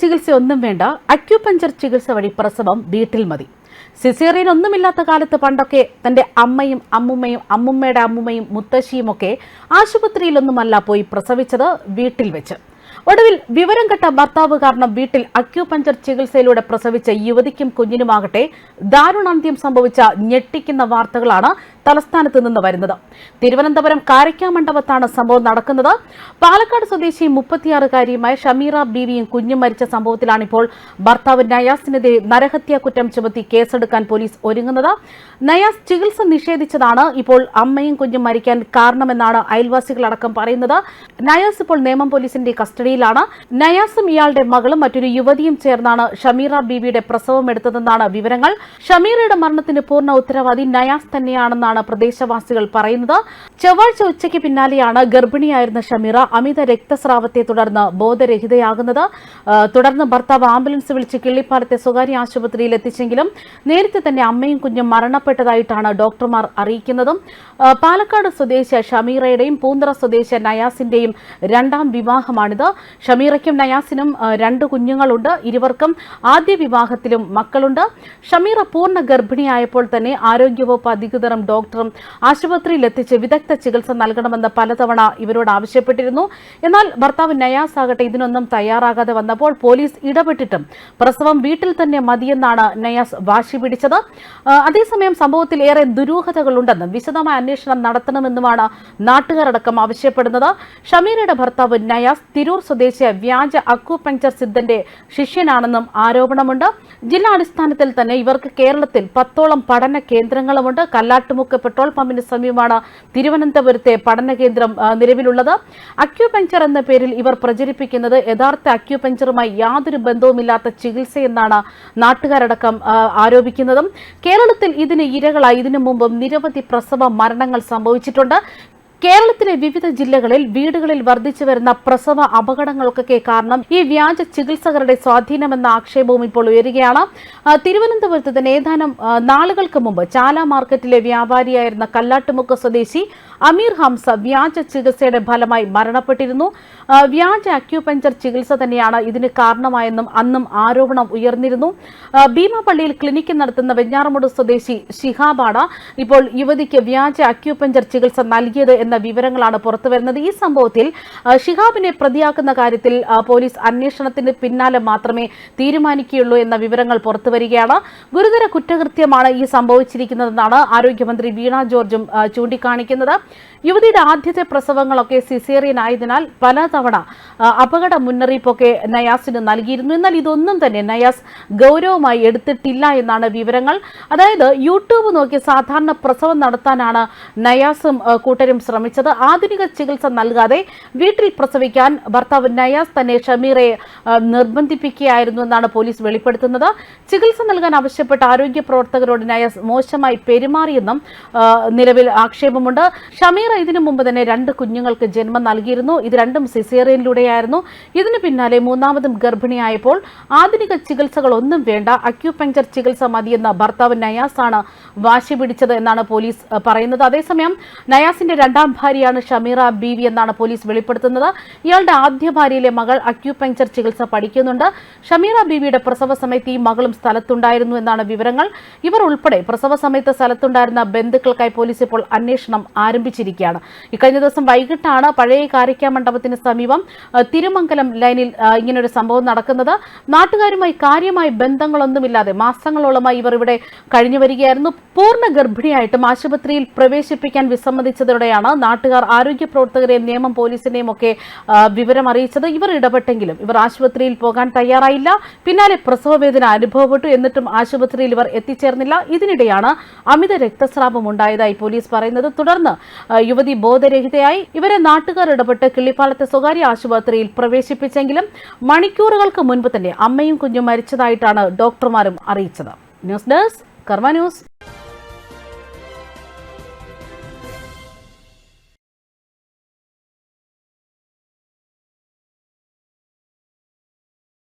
ചികിത്സയൊന്നും വേണ്ട. അക്യുപഞ്ചർ ചികിത്സ വഴി പ്രസവം വീട്ടിൽ മതി. സിസേറിയൻ ഒന്നുമില്ലാത്ത കാലത്ത് പണ്ടൊക്കെ തന്റെ അമ്മയും അമ്മുമ്മയും അമ്മുമ്മയുടെ അമ്മുമ്മയും മുത്തശ്ശിയും ഒക്കെ ആശുപത്രിയിലൊന്നുമല്ല പോയി പ്രസവിച്ചത് വീട്ടിൽ വെച്ച്. ഒടുവിൽ വിവരം കെട്ട ഭർത്താവ് കാരണം വീട്ടിൽ അക്യൂപഞ്ചർ ചികിത്സയിലൂടെ പ്രസവിച്ച യുവതിക്കും കുഞ്ഞിനുമാകട്ടെ ദാരുണാന്ത്യം സംഭവിച്ച ഞെട്ടിക്കുന്ന വാർത്തകളാണ് തലസ്ഥാനത്ത് നിന്ന് വരുന്നത്. തിരുവനന്തപുരം കാരയ്ക്കാമണ്ഡപത്താണ് സംഭവം നടക്കുന്നത്. പാലക്കാട് സ്വദേശി മുപ്പത്തിയാറുകാരിയുമായ ഷമീറ ബീവിയും കുഞ്ഞും മരിച്ച സംഭവത്തിലാണിപ്പോൾ ഭർത്താവ് നയാസിനെതിരെ നരഹത്യാ കുറ്റം ചുമത്തി കേസെടുക്കാൻ പോലീസ് ഒരുങ്ങുന്നത്. നയാസ് ചികിത്സ നിഷേധിച്ചതാണ് ഇപ്പോൾ അമ്മയും കുഞ്ഞും മരിക്കാൻ കാരണമെന്നാണ് അയൽവാസികളടക്കം പറയുന്നത്. നയാസ് ഇപ്പോൾ നേമം പോലീസിന്റെ കസ്റ്റഡിയിലാണ്. നയാസും ഇയാളുടെ മകളും മറ്റൊരു യുവതിയും ചേർന്നാണ് ഷമീറ ബീവിയുടെ പ്രസവം എടുത്തതെന്നാണ് വിവരങ്ങൾ. ഷമീറയുടെ മരണത്തിന് പൂർണ ഉത്തരവാദി നയാസ് തന്നെയാണെന്നാണ് പ്രദേശവാസികൾ പറയുന്നത്. ചൊവ്വാഴ്ച ഉച്ചയ്ക്ക് പിന്നാലെയാണ് ഗർഭിണിയായിരുന്ന ഷമീറ അമിത രക്തസ്രാവത്തെ തുടർന്ന് ബോധരഹിതയാകുന്നത്. തുടർന്ന് ഭർത്താവ് ആംബുലൻസ് വിളിച്ച് കിള്ളിപ്പാലത്തെ സ്വകാര്യ ആശുപത്രിയിൽ എത്തിച്ചെങ്കിലും നേരത്തെ തന്നെ അമ്മയും കുഞ്ഞും മരണപ്പെട്ടതായിട്ടാണ് ഡോക്ടർമാർ അറിയിക്കുന്നതും. പാലക്കാട് സ്വദേശി ഷമീറയുടെയും പൂന്തറ സ്വദേശി നയാസിന്റെയും രണ്ടാം വിവാഹമാണിത്. ഷമീറയ്ക്കും നയാസിനും രണ്ട് കുഞ്ഞുങ്ങളുണ്ട്. ഇരുവർക്കും ആദ്യ വിവാഹത്തിലും മക്കളുണ്ട്. ഷമീറ പൂർണ ഗർഭിണിയായപ്പോൾ തന്നെ ആരോഗ്യവകുപ്പ് അധികൃതരും ഡോക്ടറും ആശുപത്രിയിൽ എത്തിച്ച് വിദഗ്ധ ചികിത്സ നൽകണമെന്ന് പലതവണ ഇവരോട് ആവശ്യപ്പെട്ടിരുന്നു. എന്നാൽ ഭർത്താവ് നയാസ് ആകട്ടെ ഇതിനൊന്നും തയ്യാറാകാതെ വന്നപ്പോൾ പോലീസ് ഇടപെട്ടിട്ടും പ്രസവം വീട്ടിൽ തന്നെ മതിയെന്നാണ് നയാസ് വാശി പിടിച്ചത്. അതേസമയം സംഭവത്തിൽ ഏറെ ദുരൂഹതകളുണ്ടെന്നും വിശദമായ അന്വേഷണം നടത്തണമെന്നുമാണ് നാട്ടുകാരടക്കം ആവശ്യപ്പെടുന്നത്. ഷമീറയുടെ ഭർത്താവ് നയാസ് തിരൂർ സ്വദേശിയ വ്യാജ അക്വപഞ്ചർ സിദ്ധന്റെ ശിഷ്യനാണെന്നും ആരോപണമുണ്ട്. ജില്ലാ അടിസ്ഥാനത്തിൽ തന്നെ ഇവർക്ക് കേരളത്തിൽ പത്തോളം പഠന കേന്ദ്രങ്ങളുമുണ്ട്. കല്ലാട്ടുമുക്ക് പെട്രോൾ പമ്പിന് സമീപമാണ് തിരുവനന്തപുരത്തെ പഠന കേന്ദ്രം നിലവിലുള്ളത്. അക്യുപഞ്ചർ എന്ന പേരിൽ ഇവർ പ്രചരിപ്പിക്കുന്നത് യഥാർത്ഥ അക്യുപഞ്ചറുമായി യാതൊരു ബന്ധവുമില്ലാത്ത ചികിത്സയെന്നാണ് നാട്ടുകാരടക്കം ആരോപിക്കുന്നതും. കേരളത്തിൽ ഇതിന് ഇരകളായി. ഇതിനു മുമ്പും നിരവധി പ്രസവ മരണങ്ങൾ സംഭവിച്ചിട്ടുണ്ട്. കേരളത്തിലെ വിവിധ ജില്ലകളിൽ വീടുകളിൽ വർദ്ധിച്ചു വരുന്ന പ്രസവ അപകടങ്ങൾക്കൊക്കെ കാരണം ഈ വ്യാജ ചികിത്സകരുടെ സ്വാധീനമെന്ന ആക്ഷേപവും ഇപ്പോൾ ഉയരുകയാണ്. തിരുവനന്തപുരത്ത് തന്നെ ഏതാനും നാളുകൾക്ക് മുമ്പ് ചാല മാർക്കറ്റിലെ വ്യാപാരിയായിരുന്ന കല്ലാട്ടുമുക്ക് സ്വദേശി അമീർ ഹംസ വ്യാജ ചികിത്സയുടെ ഫലമായി മരണപ്പെട്ടിരുന്നു. വ്യാജ അക്യൂപഞ്ചർ ചികിത്സ തന്നെയാണ് ഇതിന് കാരണമായെന്നും അന്നും ആരോപണം ഉയർന്നിരുന്നു. ഭീമാപള്ളിയിൽ ക്ലിനിക്ക് നടത്തുന്ന വെഞ്ഞാറമൂട് സ്വദേശി ഷിഹാബാണ് ഇപ്പോൾ യുവതിക്ക് വ്യാജ അക്യൂപഞ്ചർ ചികിത്സ നൽകിയത് എന്ന വിവരങ്ങളാണ് പുറത്തുവരുന്നത് ഈ സംഭവത്തിൽ ഷിഹാബിനെ പ്രതിയാക്കുന്ന കാര്യത്തിൽ പോലീസ് അന്വേഷണത്തിന് പിന്നാലെ മാത്രമേ തീരുമാനിക്കുകയുള്ളൂ എന്ന വിവരങ്ങൾ പുറത്തുവരികയാണ് ഗുരുതര കുറ്റകൃത്യമാണ് ഈ സംഭവിച്ചിരിക്കുന്നതെന്നാണ് ആരോഗ്യമന്ത്രി വീണ ജോർജും ചൂണ്ടിക്കാണിക്കുന്നത്. യുവതിയുടെ ആദ്യത്തെ പ്രസവങ്ങളൊക്കെ സിസേറിയൻ ആയതിനാൽ പലതവണ അപകട മുന്നറിയിപ്പൊക്കെ നയാസിന് നൽകിയിരുന്നു. എന്നാൽ ഇതൊന്നും തന്നെ നയാസ് ഗൗരവമായി എടുത്തിട്ടില്ല എന്നാണ് വിവരങ്ങൾ. അതായത് യൂട്യൂബ് നോക്കി സാധാരണ പ്രസവം നടത്താനാണ് നയാസും കൂട്ടരും ശ്രമിച്ചത്. ആധുനിക ചികിത്സ നൽകാതെ വീട്ടിൽ പ്രസവിക്കാൻ ഭർത്താവ് നയാസ് തന്നെ ഷമീറെ നിർബന്ധിപ്പിക്കുകയായിരുന്നു എന്നാണ് പോലീസ് വെളിപ്പെടുത്തുന്നത്. ചികിത്സ നൽകാൻ ആവശ്യപ്പെട്ട ആരോഗ്യ പ്രവർത്തകരോട് നയാസ് മോശമായി പെരുമാറിയെന്നും നിലവിൽ ആക്ഷേപമുണ്ട്. ഷമീറ ഇതിനു മുമ്പ് തന്നെ രണ്ട് കുഞ്ഞുങ്ങൾക്ക് ജന്മം നൽകിയിരുന്നു. ഇത് രണ്ടും സിസേറിയനിലൂടെയായിരുന്നു. ഇതിനു പിന്നാലെ മൂന്നാമതും ഗർഭിണിയായപ്പോൾ ആധുനിക ചികിത്സകൾ ഒന്നും വേണ്ട അക്യൂപങ്ചർ ചികിത്സ മതിയെന്ന ഭർത്താവ് നയാസാണ് വാശി പിടിച്ചത് എന്നാണ് പോലീസ് പറയുന്നത്. അതേസമയം നയാസിന്റെ രണ്ടാം ഭാര്യയാണ് ഷമീറ ബീവി എന്നാണ് പോലീസ് വെളിപ്പെടുത്തുന്നത്. ഇയാളുടെ ആദ്യ ഭാര്യയിലെ മകൾ അക്യൂപങ്ചർ ചികിത്സ പഠിക്കുന്നുണ്ട്. ഷമീറ ബീവിയുടെ പ്രസവ സമയത്ത് ഈ മകളും സ്ഥലത്തുണ്ടായിരുന്നു എന്നാണ് വിവരങ്ങൾ. ഇവർ ഉൾപ്പെടെ പ്രസവ സമയത്ത് സ്ഥലത്തുണ്ടായിരുന്ന ബന്ധുക്കൾക്കായി പോലീസ് ഇപ്പോൾ അന്വേഷണം ആരംഭിച്ചിരിക്കുകയാണ് ഇക്കഴിഞ്ഞ ദിവസം വൈകിട്ടാണ് പഴയ കാരിക്ക മണ്ഡപത്തിന് സമീപം തിരുമംഗലം ലൈനിൽ ഇങ്ങനൊരു സംഭവം നടക്കുന്നത്. നാട്ടുകാരുമായി കാര്യമായ ബന്ധങ്ങളൊന്നുമില്ലാതെ മാസങ്ങളോളമായി ഇവർ ഇവിടെ കഴിഞ്ഞു വരികയായിരുന്നു. പൂർണ ഗർഭിണിയായിട്ടും ആശുപത്രിയിൽ പ്രവേശിപ്പിക്കാൻ വിസമ്മതിച്ചതോടെയാണ് നാട്ടുകാർ ആരോഗ്യ പ്രവർത്തകരെയും നിയമം പോലീസിനെയും ഒക്കെ വിവരം അറിയിച്ചത്. ഇവർ ഇടപെട്ടെങ്കിലും ഇവർ ആശുപത്രിയിൽ പോകാൻ തയ്യാറായില്ല. പിന്നാലെ പ്രസവവേദന അനുഭവപ്പെട്ടു എന്നിട്ടും ആശുപത്രിയിൽ ഇവർ എത്തിച്ചേർന്നില്ല. ഇതിനിടെയാണ് അമിത രക്തസ്രാവം ഉണ്ടായതായി പോലീസ് പറയുന്നത്. തുടർന്ന് യുവതി ബോധരഹിതയായി. ഇവരെ നാട്ടുകാർ ഇടപെട്ട് കിള്ളിപ്പാലത്തെ സ്വകാര്യ ആശുപത്രിയിൽ പ്രവേശിപ്പിച്ചെങ്കിലും മണിക്കൂറുകൾക്ക് മുൻപ് തന്നെ അമ്മയും കുഞ്ഞും മരിച്ചതായിട്ടാണ് ഡോക്ടർമാരും അറിയിച്ചത്. News desk Karma news.